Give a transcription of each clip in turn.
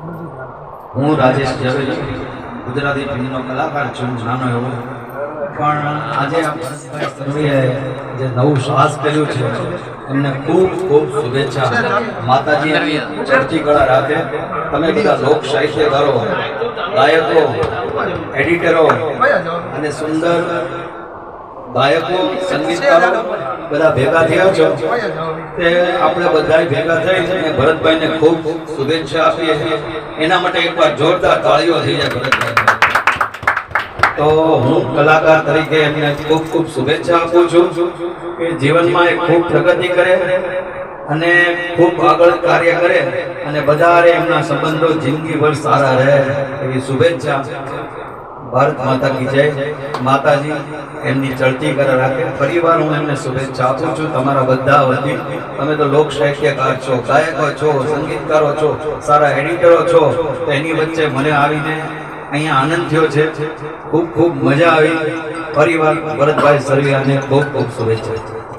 હું રાજેશ ઝવેરી, ગુજરાતી ફિલ્મનો કલાકાર છું, નાનો એવો. પણ આજે જે નવું સાહસ કર્યું છે, એમને ખૂબ ખૂબ શુભેચ્છા. માતાજી ચર્ચી કળા રાખે. તમે બધા લોક સાહિત્યકારો, ગાયકો, એડિટરો અને સુંદર ગાયકો, સંગીતકારો બધા ભેગા થયા છો. તે આપણે બધા ભેગા થઈ અને ભરતભાઈને ખૂબ શુભેચ્છા આપીએ એના માટે એકવાર જોરદાર તાળીઓ થઈ જાય ભરતભાઈ. તો હું કલાકાર તરીકે એમને ખૂબ ખૂબ શુભેચ્છા આપું છું કે જીવનમાં એ ખૂબ પ્રગતિ કરે અને ખૂબ આગળ કાર્ય કરે અને બધા એમના સંબંધો જિંદગીભર સારા રહે એવી શુભેચ્છા. ભારત માતા કી જય. માતાજી, એમની ચડતી કરે રાખે. પરિવાર હું એમને શુભેચ્છા આપું છું. તમારા બધા વતી તમે તો લોક સાહિત્યકાર છો, ગાયકો છો, સંગીતકારો છો, સારા એડિટરો છો. તો એની વચ્ચે મને આવીને અહીંયા આનંદ થયો છે. ખૂબ ખૂબ મજા આવી. પરિવાર ભરતભાઈ સરવિયાને ખૂબ ખૂબ શુભેચ્છા.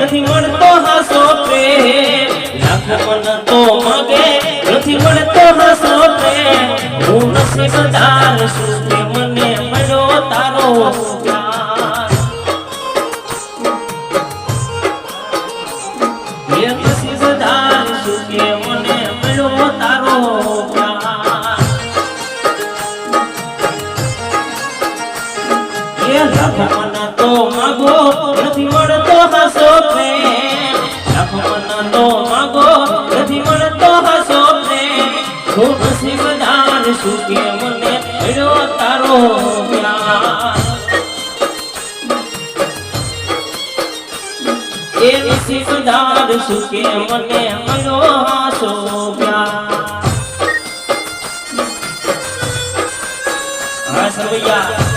નથી મળતો હાસો પ્રેમ. લાખો મન તો માગે, નથી મળતો હાસો પ્રેમ. હું નસીબદાર છું કે મને મળ્યો તારો નસીબદાર છું કે મને મળ્યો તારો પ્યાર એ કે મને મળ્યો તારો એ છું કે મને મળ્યો હાસો પ્યાર. હા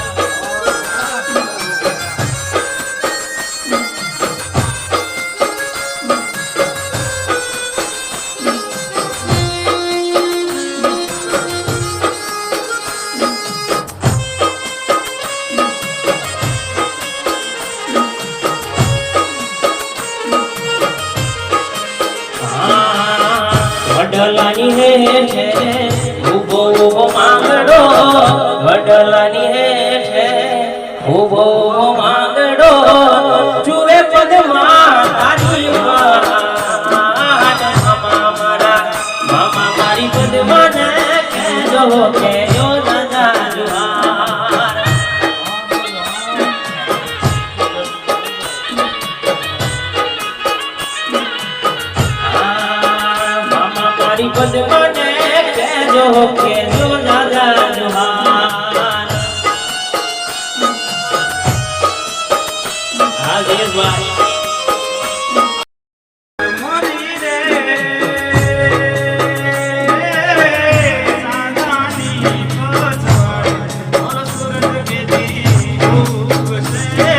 વડલાની હે છે ઊભો ઊભો માંગડો વડલાની હે છે ઊભો માંગડો, જુએ પદમાં તારી મારા. મામા મારી પદમાં ને કે જો દાદા Yeah.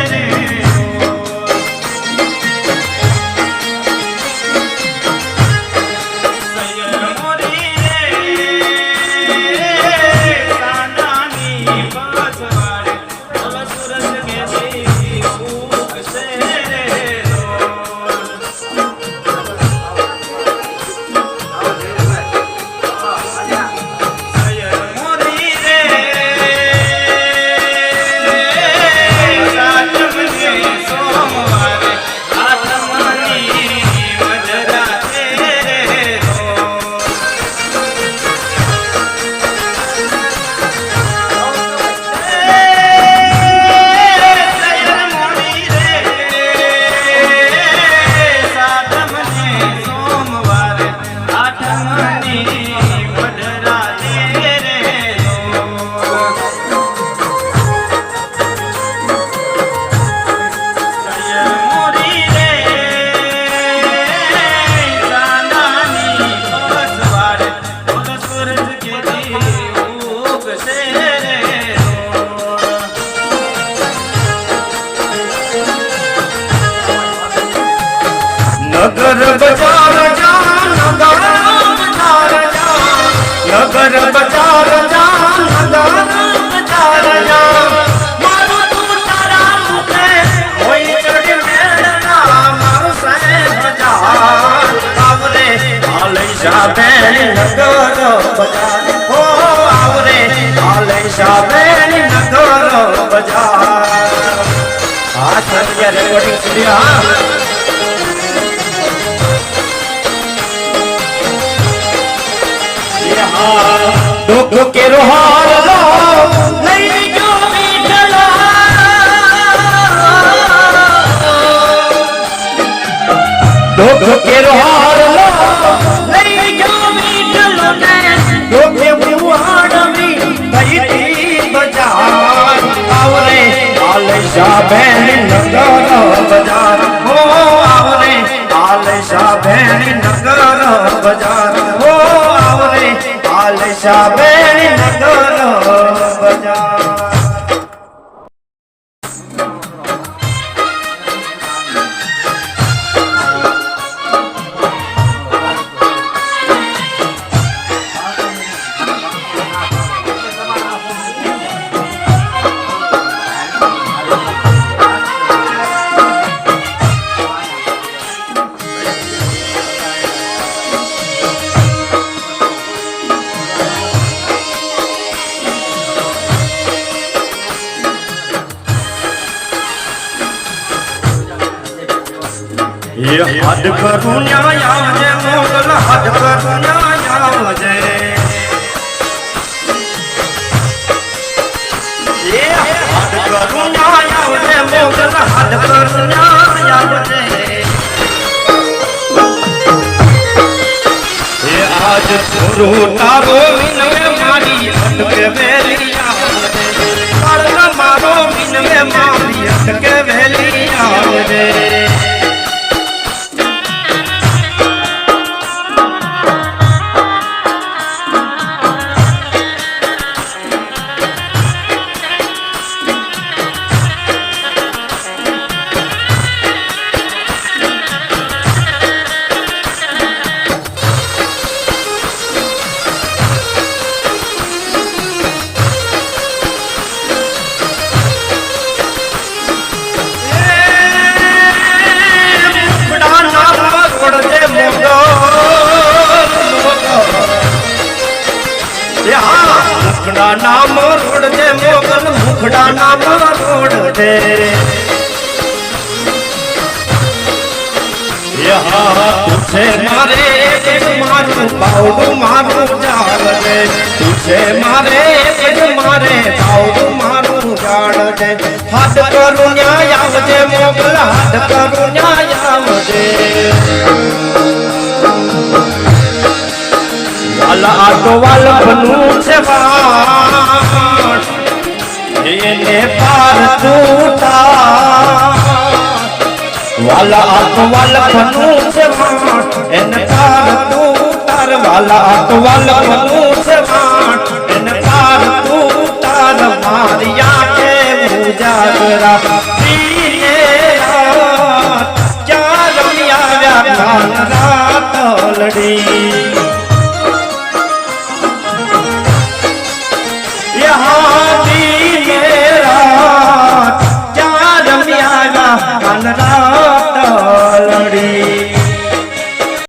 નગર બજાર જા નગર બજાર જા નગર બજાર જા નગર બજાર જા મારું તું તારા મુખે હોય દુઃખ કેરો હાર લો લઈ જો દુઃખ કેરો હાર લો લઈ જો મીઠલો ને દુઃખ મુહાડમી ભઈતી બજાર આવરે આલેશા બેન નગર બજાર આલેશા બેન ये हद करू न्याया मोगल, हद करू न्याया ये हद करू न्याया मोगल, हद करू न्याया ये आज सुरू तारो मिन में मारी, अटके वेलिया मारो मिन में मारी, अटके वेलिया એ હા તુસે મારે એક મારું બાવડું મારું જાળજે તુસે મારે એક મારે બાવડું મારું જાળજે હાથ કરું ન્યાય આવજે મોગલ હાથ કરું ન્યાય આવજે વાલ આટો વાલ બનું છે એને પાર તૂટા. વાલા આટો વાલ બનું છે વાણ એને પાર તૂટાર વાલા આટો વાલ બનું છે એને પાર તૂટાર મારિયા કે ઉજાગરા પીને ચાર આવ્યા રાત લડી